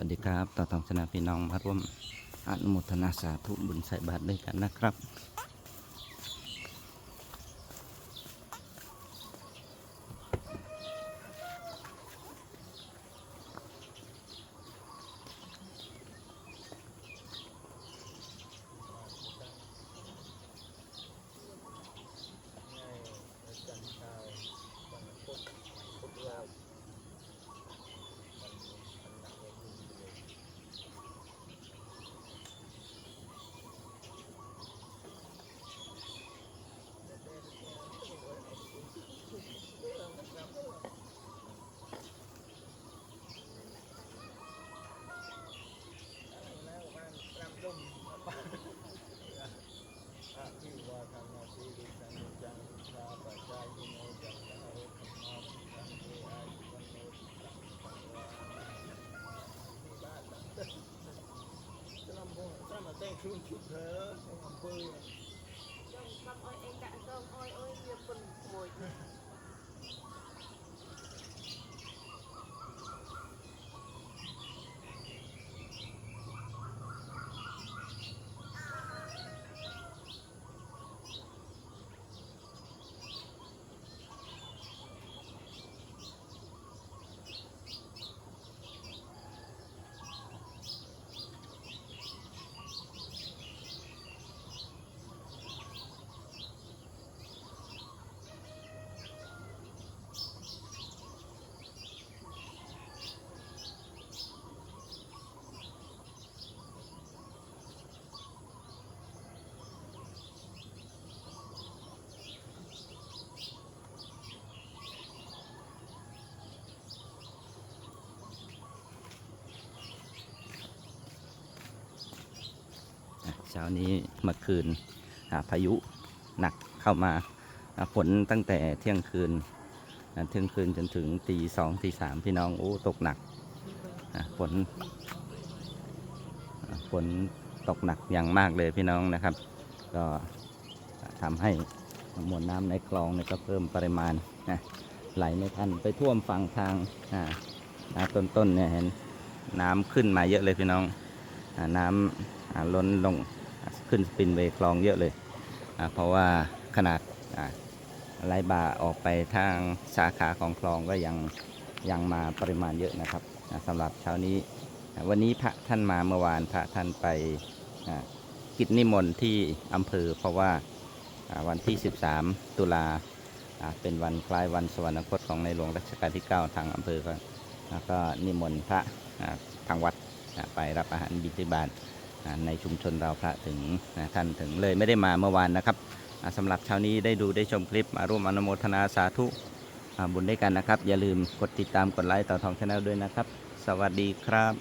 วัสดีครับต่อทองชนะพี่น้องมาร่วมอนุโมทนาสาธุบุญใส่บาตรด้วยกันนะครับ ชุนชุดเธอของอำเภอ Bác ơi anh đã xong ôi ôi nhiều phần ช้านี้เมื่อคืนพายุหนักเข้ามาฝนตั้งแต่เที่ยงคืนเที่ยงคืนจนถึงตีสองตีสามพี่น้องโอ้ตกหนักฝนฝนตกหนักอย่างมากเลยพี่น้องนะครับ ก็ทำให้มวลน้ำในคลองเนี่ยก็เพิ่มปริมาณนะไหลไม่ทันไปท่วมฝั่งทางต้นๆเนี่ยเห็นน้ำขึ้นมาเยอะเลยพี่น้องน้ำล้นลง ขึ้นสปินเวย์คลองเยอะเลยเพราะว่าขนาดไหลบ่าออกไปทางสาขาของคลองก็ยังยังมาปริมาณเยอะนะครับสำหรับเช้านี้ วันนี้พระท่านมาเมื่อวานพระท่านไปกิจนิมนต์ที่อำเภอ เพราะว่าวันที่ 13 ตุลาเป็นวันคล้ายวันสวรรคตของในหลวงรัชกาลที่ 9 ทางอำเภอก็แล้วก็นิมนต์พระทางวัดไปรับอาหารบิณฑบาต ในชุมชนเราพระถึงท่านถึงเลยไม่ได้มาเมื่อวานนะครับอ่าสำหรับเช้านี้ได้ดูได้ชมคลิปมาร่วมอนุโมทนาสาธุบุญด้วยกันนะครับ อย่าลืมกดติดตามกดไลค์ต่อทองชาแนลด้วยนะครับ สวัสดีครับ